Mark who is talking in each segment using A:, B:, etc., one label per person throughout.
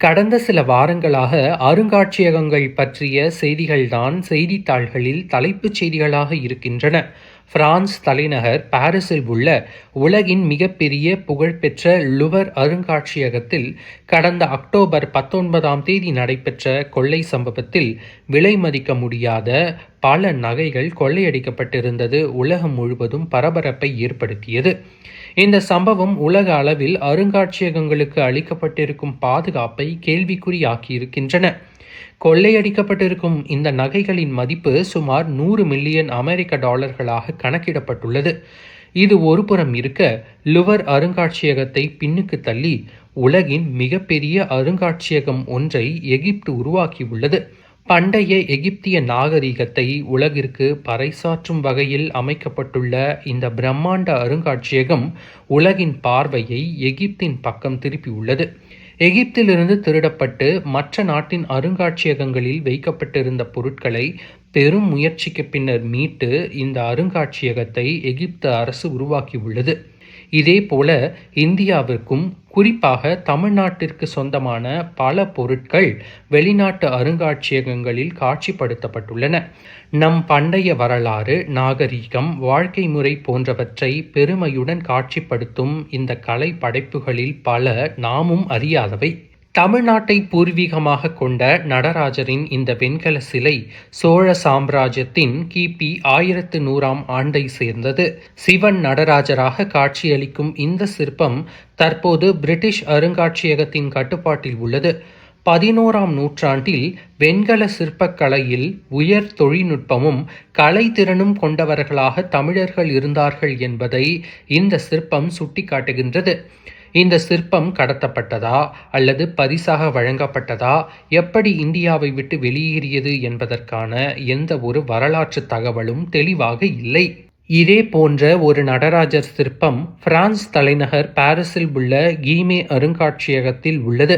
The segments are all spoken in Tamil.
A: கடந்த சில வாரங்களாக அருங்காட்சியகங்கள் பற்றிய செய்திகள்தான் செய்தித்தாள்களில் தலைப்புச் செய்திகளாக இருக்கின்றன. பிரான்ஸ் தலைநகர் பாரிஸில் உள்ள உலகின் மிகப்பெரிய புகழ்பெற்ற லுவர் அருங்காட்சியகத்தில் கடந்த அக்டோபர் பத்தொன்பதாம் தேதி நடைபெற்ற கொள்ளை சம்பவத்தில் விலை மதிக்க முடியாத பல நகைகள் கொள்ளையடிக்கப்பட்டிருந்தது. உலகம் முழுவதும் பரபரப்பை ஏற்படுத்தியது. இந்த சம்பவம் உலக அளவில் அருங்காட்சியகங்களுக்கு அளிக்கப்பட்டிருக்கும் பாதுகாப்பை கேள்விக்குறியாக்கியிருக்கின்றன. கொள்ளையடிக்கப்பட்டிருக்கும் இந்த நகைகளின் மதிப்பு சுமார் நூறு மில்லியன் அமெரிக்க டாலர்களாக கணக்கிடப்பட்டுள்ளது. இது ஒருபுறம் இருக்க லுவர் அருங்காட்சியகத்தை பின்னுக்கு தள்ளி உலகின் மிகப்பெரிய அருங்காட்சியகம் ஒன்றை எகிப்து உருவாக்கியுள்ளது. பண்டைய எகிப்திய நாகரிகத்தை உலகிற்கு பறைசாற்றும் வகையில் அமைக்கப்பட்டுள்ள இந்த பிரம்மாண்ட அருங்காட்சியகம் உலகின் பார்வையை எகிப்தின் பக்கம் திருப்பியுள்ளது. எகிப்திலிருந்து திருடப்பட்டு மற்ற நாட்டின் அருங்காட்சியகங்களில் வைக்கப்பட்டிருந்த பொருட்களை பெரும் முயற்சிக்கு பின்னர் மீட்டு இந்த அருங்காட்சியகத்தை எகிப்து அரசு உருவாக்கியுள்ளது. இதேபோல இந்தியாவிற்கும் குறிப்பாக தமிழ்நாட்டிற்கு சொந்தமான பல பொருட்கள் வெளிநாட்டு அருங்காட்சியகங்களில் காட்சிப்படுத்தப்பட்டுள்ளன. நம் பண்டைய வரலாறு நாகரிகம் வாழ்க்கை முறை போன்றவற்றை பெருமையுடன் காட்சிப்படுத்தும் இந்த கலை படைப்புகளில் பல நாமும் அறியாதவை. தமிழ்நாட்டை பூர்வீகமாக கொண்ட நடராஜரின் இந்த வெண்கல சிலை சோழ சாம்ராஜ்யத்தின் கிபி ஆயிரத்து நூறாம் ஆண்டை சேர்ந்தது. சிவன் நடராஜராக காட்சியளிக்கும் இந்த சிற்பம் தற்போது பிரிட்டிஷ் அருங்காட்சியகத்தின் கட்டுப்பாட்டில் உள்ளது. பதினோராம் நூற்றாண்டில் வெண்கல சிற்பக்கலையில் உயர் தொழில்நுட்பமும் கலைத்திறனும் கொண்டவர்களாக தமிழர்கள் இருந்தார்கள் என்பதை இந்த சிற்பம் சுட்டிக்காட்டுகின்றது. இந்த சிற்பம் கடத்தப்பட்டதா அல்லது பரிசாக வழங்கப்பட்டதா? எப்படி இந்தியாவை விட்டு வெளியேறியது என்பதற்கான எந்த ஒரு வரலாற்று தகவலும் தெளிவாக இல்லை. இதே போன்ற ஒரு நடராஜர் சிற்பம் பிரான்ஸ் தலைநகர் பாரிஸில் உள்ள கீமே அருங்காட்சியகத்தில் உள்ளது.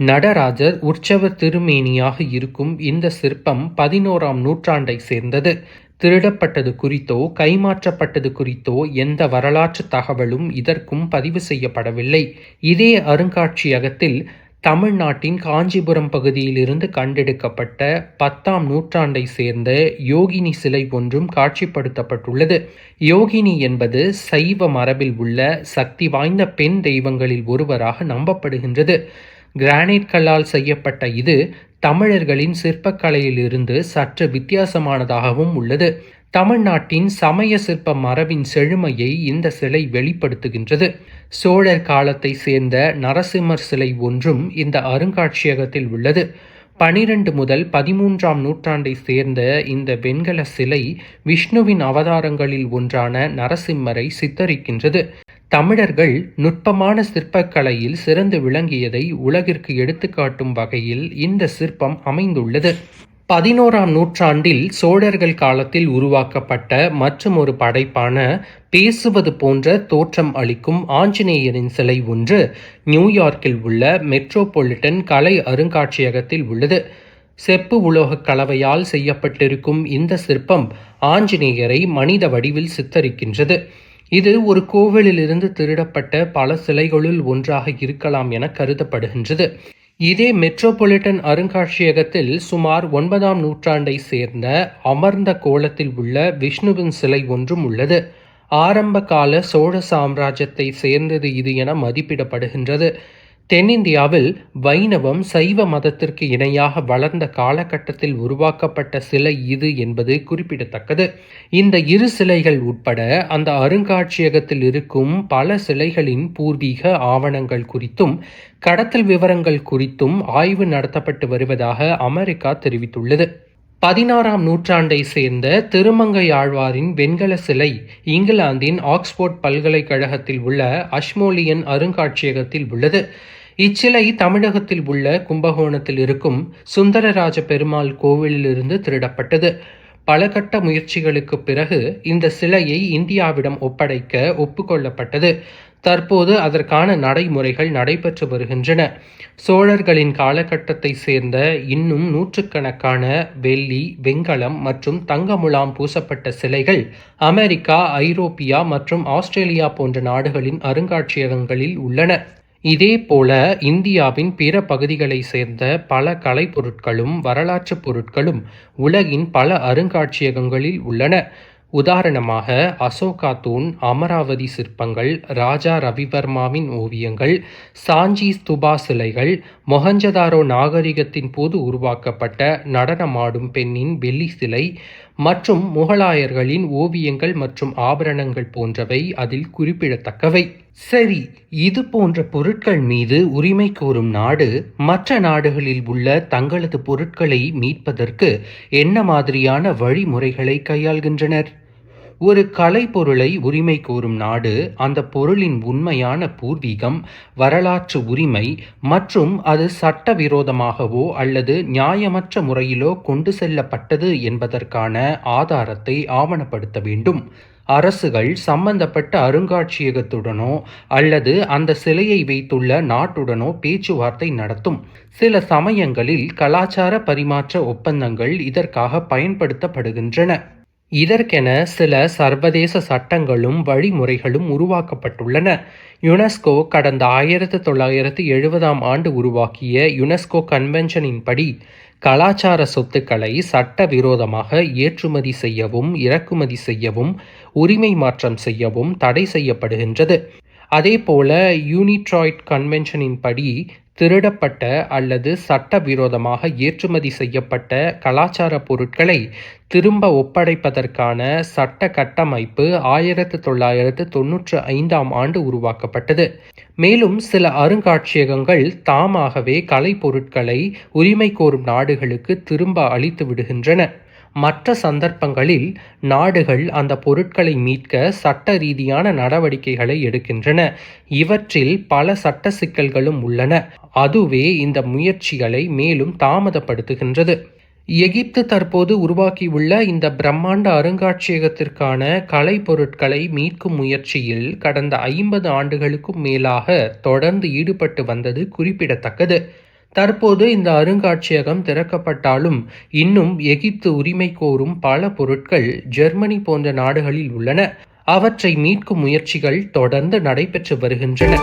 A: நடராஜர் உற்சவ திருமேனியாக இருக்கும் இந்த சிற்பம் பதினோராம் நூற்றாண்டை சேர்ந்தது. திருடப்பட்டது குறித்தோ கைமாற்றப்பட்டது குறித்தோ எந்த வரலாற்று தகவலும் இதற்கும் பதிவு செய்யப்படவில்லை. இதே அருங்காட்சியகத்தில் தமிழ்நாட்டின் காஞ்சிபுரம் பகுதியிலிருந்து கண்டெடுக்கப்பட்ட பத்தாம் நூற்றாண்டை சேர்ந்த யோகினி சிலை ஒன்றும் காட்சிப்படுத்தப்பட்டுள்ளது. யோகினி என்பது சைவ மரபில் உள்ள சக்தி வாய்ந்த பெண் தெய்வங்களில் ஒருவராக நம்பப்படுகின்றது. கிரானைட் கல்லால் செய்யப்பட்ட இது தமிழர்களின் சிற்பக்கலையிலிருந்து சற்று வித்தியாசமானதாகவும் உள்ளது. தமிழ்நாட்டின் சமய சிற்ப மரபின் செழுமையை இந்த சிலை வெளிப்படுத்துகின்றது. சோழர் காலத்தை சேர்ந்த நரசிம்மர் சிலை ஒன்றும் இந்த அருங்காட்சியகத்தில் உள்ளது. பனிரெண்டு முதல் பதிமூன்றாம் நூற்றாண்டை சேர்ந்த இந்த வெண்கல சிலை விஷ்ணுவின் அவதாரங்களில் ஒன்றான நரசிம்மரை சித்தரிக்கின்றது. தமிழர்கள் நுட்பமான சிற்பக்கலையில் சிறந்து விளங்கியதை உலகிற்கு எடுத்துக்காட்டும் வகையில் இந்த சிற்பம் அமைந்துள்ளது. பதினோராம் நூற்றாண்டில் சோழர்கள் காலத்தில் உருவாக்கப்பட்ட மற்றும் ஒரு படைப்பான பேசுவது போன்ற தோற்றம் அளிக்கும் ஆஞ்சநேயரின் சிலை ஒன்று நியூயார்க்கில் உள்ள மெட்ரோபொலிட்டன் கலை அருங்காட்சியகத்தில் உள்ளது. செப்பு உலோகக் கலவையால் செய்யப்பட்டிருக்கும் இந்த சிற்பம் ஆஞ்சநேயரை மனித வடிவில் சித்தரிக்கின்றது. இது ஒரு கோவிலிலிருந்து திருடப்பட்ட பல சிலைகளுள் ஒன்றாக இருக்கலாம் என கருதப்படுகின்றது. இதே மெட்ரோபொலிட்டன் அருங்காட்சியகத்தில் சுமார் ஒன்பதாம் நூற்றாண்டை சேர்ந்த அமர்ந்த கோலத்தில் உள்ள விஷ்ணுவின் சிலை ஒன்றும் உள்ளது. ஆரம்ப கால சோழ சாம்ராஜ்யத்தை சேர்ந்தது இது என மதிப்பிடப்படுகின்றது. தென்னிந்தியாவில் வைணவம் சைவ மதத்திற்கு இணையாக வளர்ந்த காலகட்டத்தில் உருவாக்கப்பட்ட சிலை இது என்பது குறிப்பிடத்தக்கது. இந்த இரு சிலைகள் உட்பட அந்த அருங்காட்சியகத்தில் இருக்கும் பல சிலைகளின் பூர்வீக ஆவணங்கள் குறித்தும் கடத்தல் விவரங்கள் குறித்தும் ஆய்வு நடத்தப்பட்டு வருவதாக அமெரிக்கா தெரிவித்துள்ளது. பதினாறாம் நூற்றாண்டை சேர்ந்த திருமங்கை ஆழ்வாரின் வெண்கல சிலை இங்கிலாந்தின் ஆக்ஸ்போர்ட் பல்கலைக்கழகத்தில் உள்ள அஷ்மோலியன் அருங்காட்சியகத்தில் உள்ளது. இச்சிலை தமிழகத்தில் உள்ள கும்பகோணத்தில் இருக்கும் சுந்தரராஜ பெருமாள் கோவிலிலிருந்து திருடப்பட்டது. பல கட்ட முயற்சிகளுக்கு பிறகு இந்த சிலையை இந்தியாவிடம் ஒப்படைக்க ஒப்புக்கொள்ளப்பட்டது. தற்போது அதற்கான நடைமுறைகள் நடைபெற்று வருகின்றன. சோழர்களின் காலகட்டத்தை சேர்ந்த இன்னும் நூற்றுக்கணக்கான வெள்ளி வெங்கலம் மற்றும் தங்கமுலாம் பூசப்பட்ட சிலைகள் அமெரிக்கா ஐரோப்பியா மற்றும் ஆஸ்திரேலியா போன்ற நாடுகளின் அருங்காட்சியகங்களில் உள்ளன. இதேபோல இந்தியாவின் பிற பகுதிகளைச் சேர்ந்த பல கலைப்பொருட்களும் வரலாற்றுப் பொருட்களும் உலகின் பல அருங்காட்சியகங்களில் உள்ளன. உதாரணமாக அசோகா தூண் அமராவதி சிற்பங்கள் ராஜா ரவிவர்மாவின் ஓவியங்கள் சாஞ்சி ஸ்துபா சிலைகள் மொஹஞ்சதாரோ நாகரிகத்தின் போது உருவாக்கப்பட்ட நடனமாடும் பெண்ணின் வெள்ளி சிலை மற்றும் முகலாயர்களின் ஓவியங்கள் மற்றும் ஆபரணங்கள் போன்றவை அதில் குறிப்பிடத்தக்கவை. சரி இது போன்ற பொருட்கள் மீது உரிமை கோரும் நாடு மற்ற நாடுகளில் உள்ள தங்களது பொருட்களை மீட்பதற்கு என்ன மாதிரியான வழிமுறைகளை கையாள்கின்றனர்? ஒரு கலைப்பொருளை உரிமை கோரும் நாடு அந்த பொருளின் உண்மையான பூர்வீகம் வரலாற்று உரிமை மற்றும் அது சட்டவிரோதமாகவோ அல்லது நியாயமற்ற முறையிலோ கொண்டு செல்லப்பட்டது என்பதற்கான ஆதாரத்தை ஆவணப்படுத்த வேண்டும். அரசுகள் சம்பந்தப்பட்ட அருங்காட்சியகத்துடனோ அல்லது அந்த சிலையை வைத்துள்ள நாட்டுடனோ பேச்சுவார்த்தை நடத்தும். சில சமயங்களில் கலாச்சார பரிமாற்ற ஒப்பந்தங்கள் இதற்காக பயன்படுத்தப்படுகின்றன. இதற்கென சில சர்வதேச சட்டங்களும் வழிமுறைகளும் உருவாக்கப்பட்டுள்ளன. யுனெஸ்கோ கடந்த ஆயிரத்து தொள்ளாயிரத்து எழுபதாம் ஆண்டு உருவாக்கிய யுனெஸ்கோ கன்வென்ஷனின் படி கலாச்சார சொத்துக்களை சட்டவிரோதமாக ஏற்றுமதி செய்யவும் இறக்குமதி செய்யவும் உரிமை மாற்றம் செய்யவும் தடை செய்யப்படுகின்றது. அதேபோல யூனிட்ராய்ட் கன்வென்ஷனின் படி திருடப்பட்ட அல்லது சட்டவிரோதமாக ஏற்றுமதி செய்யப்பட்ட கலாச்சார பொருட்களை திரும்ப ஒப்படைப்பதற்கான சட்ட கட்டமைப்பு ஆயிரத்து தொள்ளாயிரத்து தொன்னூற்று ஐந்தாம் ஆண்டு உருவாக்கப்பட்டது. மேலும் சில அருங்காட்சியகங்கள் தாமாகவே கலைப்பொருட்களை உரிமை கோரும் நாடுகளுக்கு திரும்ப அளித்து விடுகின்றன. மற்ற சந்தர்ப்பங்களில் நாடுகள் அந்த பொருட்களை மீட்க சட்ட ரீதியான நடவடிக்கைகளை எடுக்கின்றன. இவற்றில் பல சட்ட சிக்கல்களும் உள்ளன. அதுவே இந்த முயற்சிகளை மேலும் தாமதப்படுத்துகின்றது. எகிப்து தற்போது உருவாக்கியுள்ள இந்த பிரம்மாண்ட அருங்காட்சியகத்திற்கான கலை பொருட்களை மீட்கும் முயற்சியில் கடந்த ஐம்பது ஆண்டுகளுக்கும் மேலாக தொடர்ந்து ஈடுபட்டு வந்தது குறிப்பிடத்தக்கது. தற்போது இந்த அருங்காட்சியகம் திறக்கப்பட்டாலும் இன்னும் எகிப்து உரிமை கோரும் பல பொருட்கள் ஜெர்மனி போன்ற நாடுகளில் உள்ளன. அவற்றை மீட்கும் முயற்சிகள் தொடர்ந்து நடைபெற்று வருகின்றன.